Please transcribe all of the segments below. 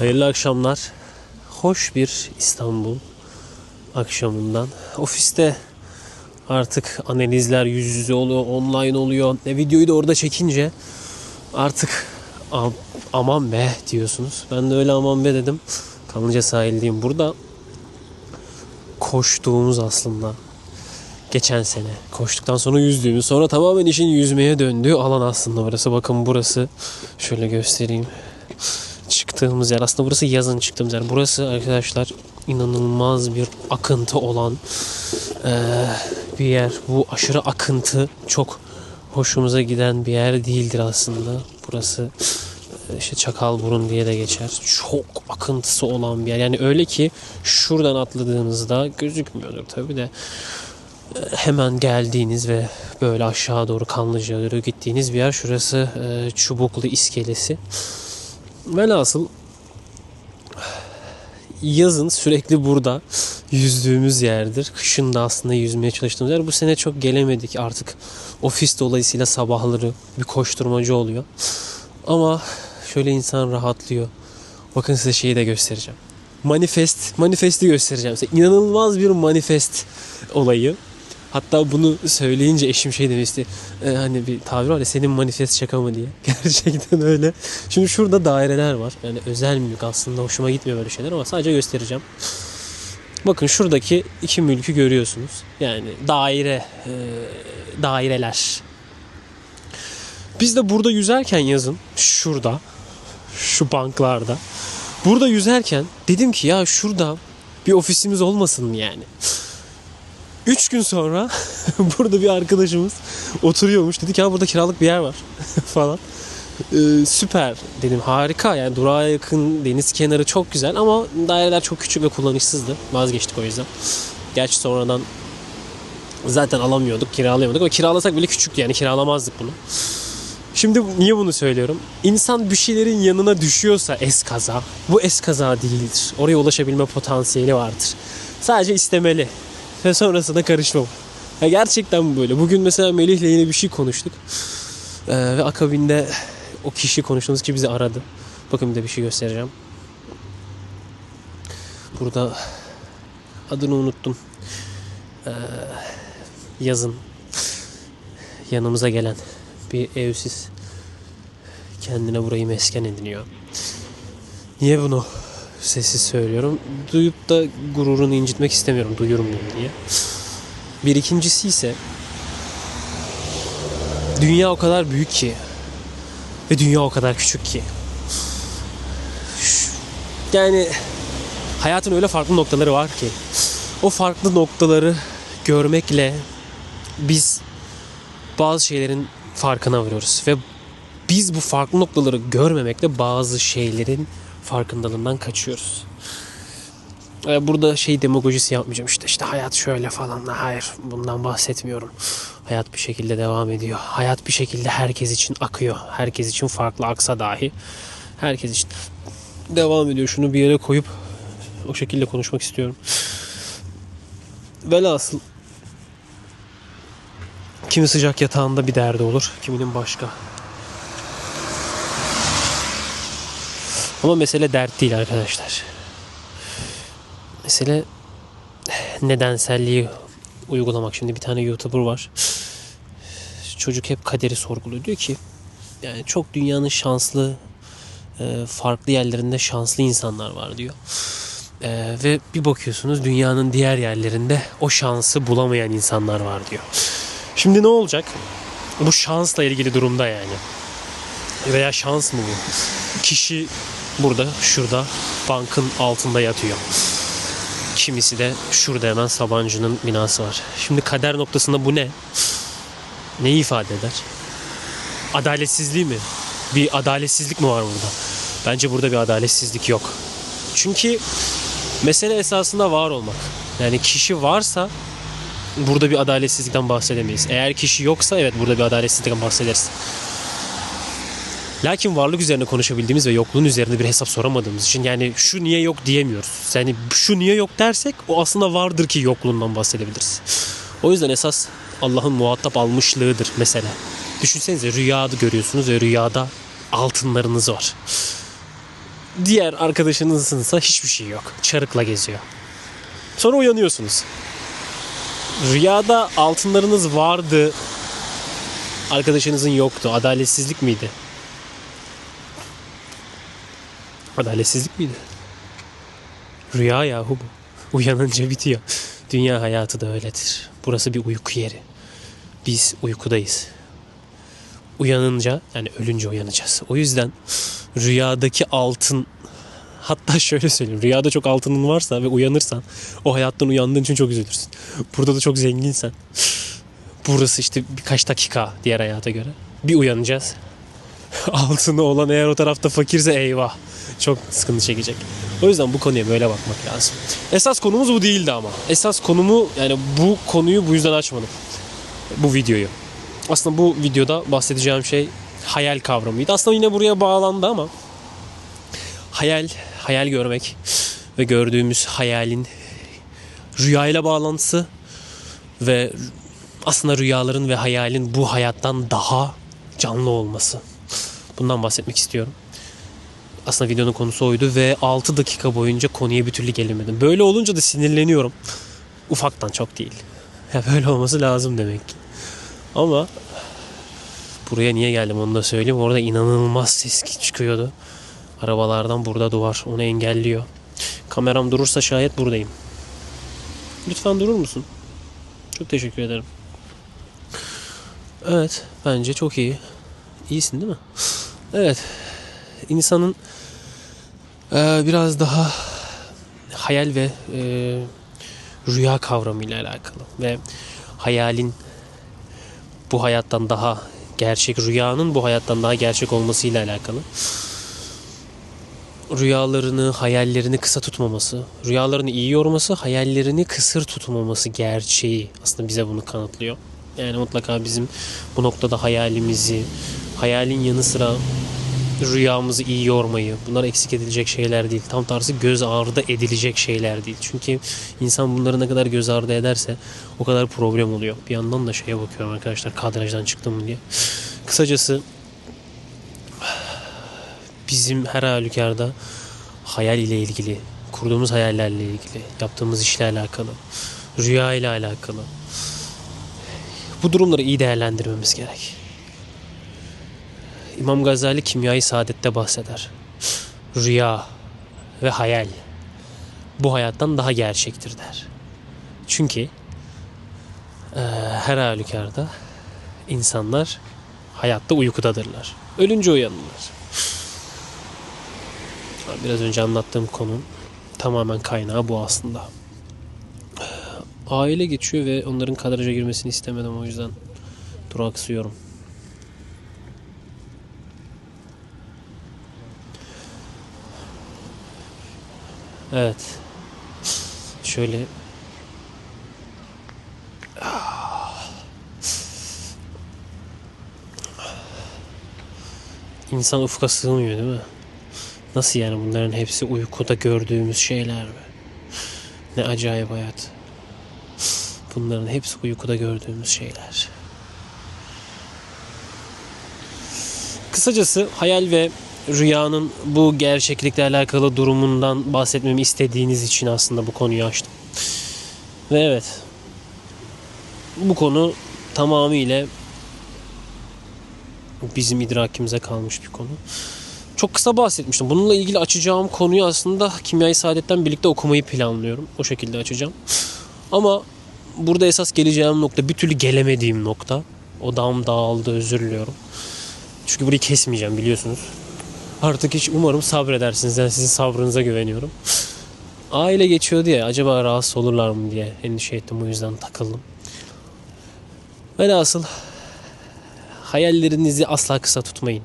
Hayırlı akşamlar. Hoş bir İstanbul akşamından. Ofiste artık analizler yüz yüze oluyor, online oluyor. E, videoyu da orada çekince artık am- aman be diyorsunuz. Ben de öyle aman be dedim. Kanlıca sahildeyim. Burada koştuğumuz aslında geçen sene koştuktan sonra yüzdüğümüz sonra tamamen işin yüzmeye döndüğü alan aslında burası. Bakın burası şöyle göstereyim. Çıktığımız yer aslında burası yazın çıktığımız yer. Burası arkadaşlar inanılmaz bir akıntı olan eee, bir yer. Bu aşırı akıntı çok hoşumuza giden bir yer değildir aslında. Burası e, işte Çakalburun diye de geçer. Çok akıntısı olan bir yer. Yani öyle ki şuradan atladığınızda gözükmüyordur tabii de e, hemen geldiğiniz ve böyle aşağı doğru Kanlıca'ya doğru gittiğiniz bir yer. Şurası e, Çubuklu iskelesi. Velhasıl yazın sürekli burada yüzdüğümüz yerdir. Kışın da aslında yüzmeye çalıştığımız yer. Bu sene çok gelemedik artık. Ofis dolayısıyla sabahları bir koşturmacı oluyor. Ama şöyle insan rahatlıyor. Bakın size şeyi de göstereceğim. Manifest, manifesti göstereceğim size. İnanılmaz bir manifest olayı. Hatta bunu söyleyince eşim şey demişti. e, hani bir tabir var ya senin manifest şaka mı diye. Gerçekten öyle. Şimdi şurada daireler var. Yani özel mülk aslında hoşuma gitmiyor böyle şeyler ama sadece göstereceğim. Bakın şuradaki iki mülkü görüyorsunuz. Yani daire e, daireler. Biz de burada yüzerken yazın şurada şu banklarda burada yüzerken dedim ki ya şurada bir ofisimiz olmasın mı yani? Üç gün sonra burada bir arkadaşımız oturuyormuş. Dedi ki ya burada kiralık bir yer var falan. Ee, süper dedim harika yani durağa yakın deniz kenarı çok güzel ama daireler çok küçük ve kullanışsızdı. Vazgeçtik o yüzden. Gerçi sonradan zaten alamıyorduk, kiralayamadık ama kiralasak bile küçüktü yani kiralamazdık bunu. Şimdi niye bunu söylüyorum? İnsan bir şeylerin yanına düşüyorsa eskaza, bu eskaza değildir. Oraya ulaşabilme potansiyeli vardır. Sadece istemeli ve sonrasında karışmam. Ya gerçekten böyle. Bugün mesela Melih'le yine bir şey konuştuk. Ee, ve akabinde o kişi konuştuğumuz kişi bizi aradı. Bakın bir de bir şey göstereceğim. Burada adını unuttum. Ee, yazın yanımıza gelen bir evsiz kendine burayı mesken ediniyor. Niye bunu sessiz söylüyorum? Duyup da gururunu incitmek istemiyorum duyuyorum bunu diye. Bir ikincisi ise dünya o kadar büyük ki ve dünya o kadar küçük ki. Yani hayatın öyle farklı noktaları var ki o farklı noktaları görmekle biz bazı şeylerin farkına varıyoruz ve biz bu farklı noktaları görmemekle bazı şeylerin farkındalığından kaçıyoruz. Ee, Burada şey demagojisi yapmayacağım işte işte hayat şöyle falan. Hayır bundan bahsetmiyorum. Hayat bir şekilde devam ediyor. Hayat bir şekilde herkes için akıyor. Herkes için farklı aksa dahi. Herkes için devam ediyor. Şunu bir yere koyup o şekilde konuşmak istiyorum. Velhasıl kimi sıcak yatağında bir derdi olur. Kiminin başka. Ama mesele dert değil arkadaşlar. Mesele nedenselliği uygulamak. Şimdi bir tane YouTuber var. Çocuk hep kaderi sorguluyor. Diyor ki yani çok dünyanın şanslı e, farklı yerlerinde şanslı insanlar var diyor. E, ve bir bakıyorsunuz dünyanın diğer yerlerinde o şansı bulamayan insanlar var diyor. Şimdi ne olacak? Bu şansla ilgili durumda yani. Veya şans mı bu? Kişi burada, şurada bankın altında yatıyor. Kimisi de şurada hemen Sabancı'nın binası var. Şimdi kader noktasında bu ne? Neyi ifade eder? Adaletsizliği mi? Bir adaletsizlik mi var burada? Bence burada bir adaletsizlik yok. Çünkü mesele esasında var olmak. Yani kişi varsa burada bir adaletsizlikten bahsedemeyiz. Eğer kişi yoksa evet burada bir adaletsizlikten bahsederiz. Lakin varlık üzerine konuşabildiğimiz ve yokluğun üzerinde bir hesap soramadığımız için yani şu niye yok diyemiyoruz. Yani şu niye yok dersek o aslında vardır ki yokluğundan bahsedebiliriz. O yüzden esas Allah'ın muhatap almışlığıdır mesele. Düşünsenize rüyada görüyorsunuz ve rüyada altınlarınız var. Diğer arkadaşınızınsa hiçbir şey yok. Çarıkla geziyor. Sonra uyanıyorsunuz. Rüyada altınlarınız vardı. Arkadaşınızın yoktu. Adaletsizlik miydi? Adaletsizlik miydi? Rüya yahu bu. Uyanınca bitiyor. Dünya hayatı da öyledir. Burası bir uyku yeri. Biz uykudayız. Uyanınca yani ölünce uyanacağız. O yüzden rüyadaki altın hatta şöyle söyleyeyim. Rüyada çok altının varsa ve uyanırsan o hayattan uyandığın için çok üzülürsün. Burada da çok zenginsen burası işte birkaç dakika diğer hayata göre. Bir uyanacağız. Altını olan eğer o tarafta fakirse eyvah. Çok sıkıntı çekecek. O yüzden bu konuya böyle bakmak lazım. Esas konumuz bu değildi ama. Esas konumu yani bu konuyu bu yüzden açmadım. Bu videoyu. Aslında bu videoda bahsedeceğim şey hayal kavramıydı. Aslında yine buraya bağlandı ama hayal, hayal görmek ve gördüğümüz hayalin rüyayla bağlantısı ve aslında rüyaların ve hayalin bu hayattan daha canlı olması. Bundan bahsetmek istiyorum. Aslında videonun konusu oydu ve 6 dakika boyunca konuya bir türlü gelemedim. Böyle olunca da sinirleniyorum. Ufaktan çok değil. Ya böyle olması lazım demek ki. Ama buraya niye geldim onu da söyleyeyim. Orada inanılmaz ses çıkıyordu. Arabalardan burada duvar onu engelliyor. Kameram durursa şayet buradayım. Lütfen durur musun? Çok teşekkür ederim. Evet, bence çok iyi. İyisin değil mi? Evet. İnsanın eee, biraz daha hayal ve eee, rüya kavramıyla alakalı ve hayalin bu hayattan daha gerçek, rüyanın bu hayattan daha gerçek olmasıyla alakalı. Rüyalarını, hayallerini kısa tutmaması, rüyalarını iyi yorması, hayallerini kısır tutmaması gerçeği aslında bize bunu kanıtlıyor. Yani mutlaka bizim bu noktada hayalimizi, hayalin yanı sıra rüyamızı iyi yormayı, bunlar eksik edilecek şeyler değil. Tam tersi göz ardı edilecek şeyler değil. Çünkü insan bunları ne kadar göz ardı ederse o kadar problem oluyor. Bir yandan da şeye bakıyorum arkadaşlar kadrajdan çıktım diye. Kısacası bizim her halükarda hayal ile ilgili, kurduğumuz hayallerle ilgili, yaptığımız işle alakalı, rüya ile alakalı bu durumları iyi değerlendirmemiz gerek. İmam Gazali kimyayı saadette bahseder. Rüya ve hayal bu hayattan daha gerçektir der. Çünkü eee, her halükarda insanlar hayatta uykudadırlar. Ölünce uyanırlar. Biraz önce anlattığım konunun tamamen kaynağı bu aslında. Aile geçiyor ve onların kadraja girmesini istemedim o yüzden duraksıyorum. Evet. Şöyle İnsan ufka sığmıyor değil mi? Nasıl yani bunların hepsi uykuda gördüğümüz şeyler mi? Ne acayip hayat. Bunların hepsi uykuda gördüğümüz şeyler. Kısacası hayal ve rüyanın bu gerçeklikle alakalı durumundan bahsetmemi istediğiniz için aslında bu konuyu açtım. Ve evet. Bu konu tamamıyla bizim idrakimize kalmış bir konu. Çok kısa bahsetmiştim. Bununla ilgili açacağım konuyu aslında Kimyayı Saadet'ten birlikte okumayı planlıyorum. O şekilde açacağım. Ama burada esas geleceğim nokta bir türlü gelemediğim nokta. Odağım dağıldı özür diliyorum. Çünkü burayı kesmeyeceğim biliyorsunuz. Artık hiç umarım sabredersiniz. Yani sizin sabrınıza güveniyorum. Aile geçiyor diye acaba rahatsız olurlar mı diye endişe ettim. O yüzden takıldım. Velhasıl hayallerinizi asla kısa tutmayın.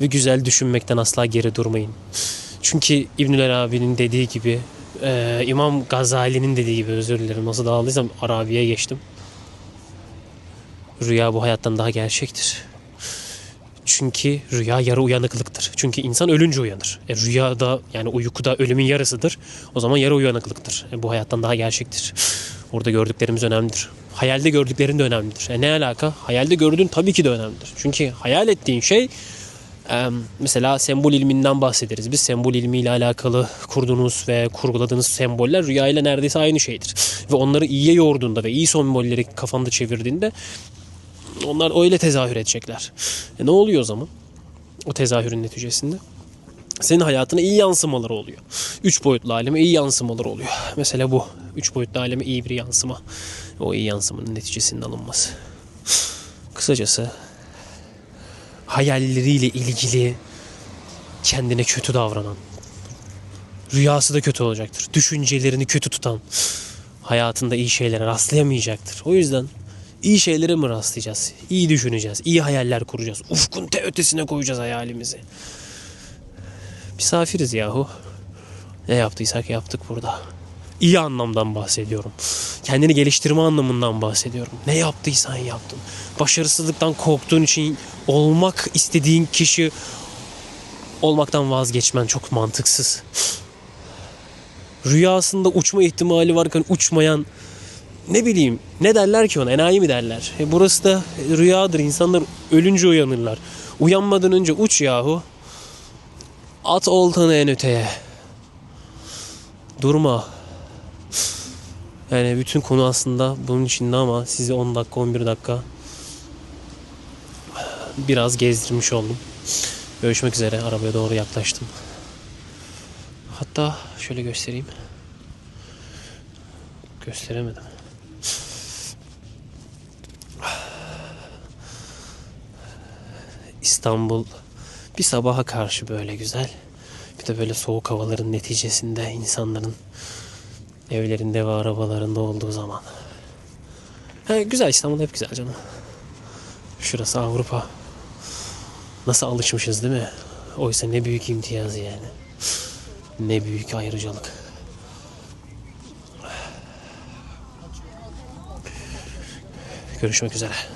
Ve güzel düşünmekten asla geri durmayın. Çünkü İbnül Arabi'nin dediği gibi e, İmam Gazali'nin dediği gibi özür dilerim nasıl dağıldıysam Arabi'ye geçtim. Rüya bu hayattan daha gerçektir. Çünkü rüya yarı uyanıklıktır. Çünkü insan ölünce uyanır. E, rüyada yani uykuda ölümün yarısıdır. O zaman yarı uyanıklıktır. E, bu hayattan daha gerçektir. Orada gördüklerimiz önemlidir. Hayalde gördüklerin de önemlidir. E, ne alaka? Hayalde gördüğün tabii ki de önemlidir. Çünkü hayal ettiğin şey mesela sembol ilminden bahsederiz. Biz sembol ilmiyle alakalı kurduğunuz ve kurguladığınız semboller rüya ile neredeyse aynı şeydir. Ve onları iyiye yorduğunda ve iyi sembolleri kafanda çevirdiğinde onlar öyle tezahür edecekler. E ne oluyor o zaman? O tezahürün neticesinde senin hayatına iyi yansımaları oluyor. Üç boyutlu aleme iyi yansımaları oluyor. Mesela bu. Üç boyutlu aleme iyi bir yansıma. O iyi yansımanın neticesinin alınması. Kısacası hayalleriyle ilgili kendine kötü davranan, rüyası da kötü olacaktır. Düşüncelerini kötü tutan, hayatında iyi şeylere rastlayamayacaktır. O yüzden iyi şeylere mi rastlayacağız? İyi düşüneceğiz, iyi hayaller kuracağız. Ufkun te ötesine koyacağız hayalimizi. Misafiriz yahu. Ne yaptıysak yaptık burada. İyi anlamdan bahsediyorum. Kendini geliştirme anlamından bahsediyorum. Ne yaptıysan yaptın. Başarısızlıktan korktuğun için olmak istediğin kişi olmaktan vazgeçmen çok mantıksız. Rüyasında uçma ihtimali varken uçmayan ne bileyim ne derler ki ona enayi mi derler. E burası da rüyadır. İnsanlar ölünce uyanırlar. Uyanmadan önce uç yahu. At oltanı en öteye. Durma. Yani bütün konu aslında bunun içinde ama sizi 10 dakika 11 dakika biraz gezdirmiş oldum. Görüşmek üzere. Arabaya doğru yaklaştım. Hatta şöyle göstereyim. Gösteremedim. İstanbul bir sabaha karşı böyle güzel. Bir de böyle soğuk havaların neticesinde insanların evlerinde ve arabalarında olduğu zaman. He, güzel İstanbul hep güzel canım. Şurası Avrupa. Nasıl alışmışız değil mi? Oysa ne büyük imtiyaz yani. Ne büyük ayrıcalık. Görüşmek üzere.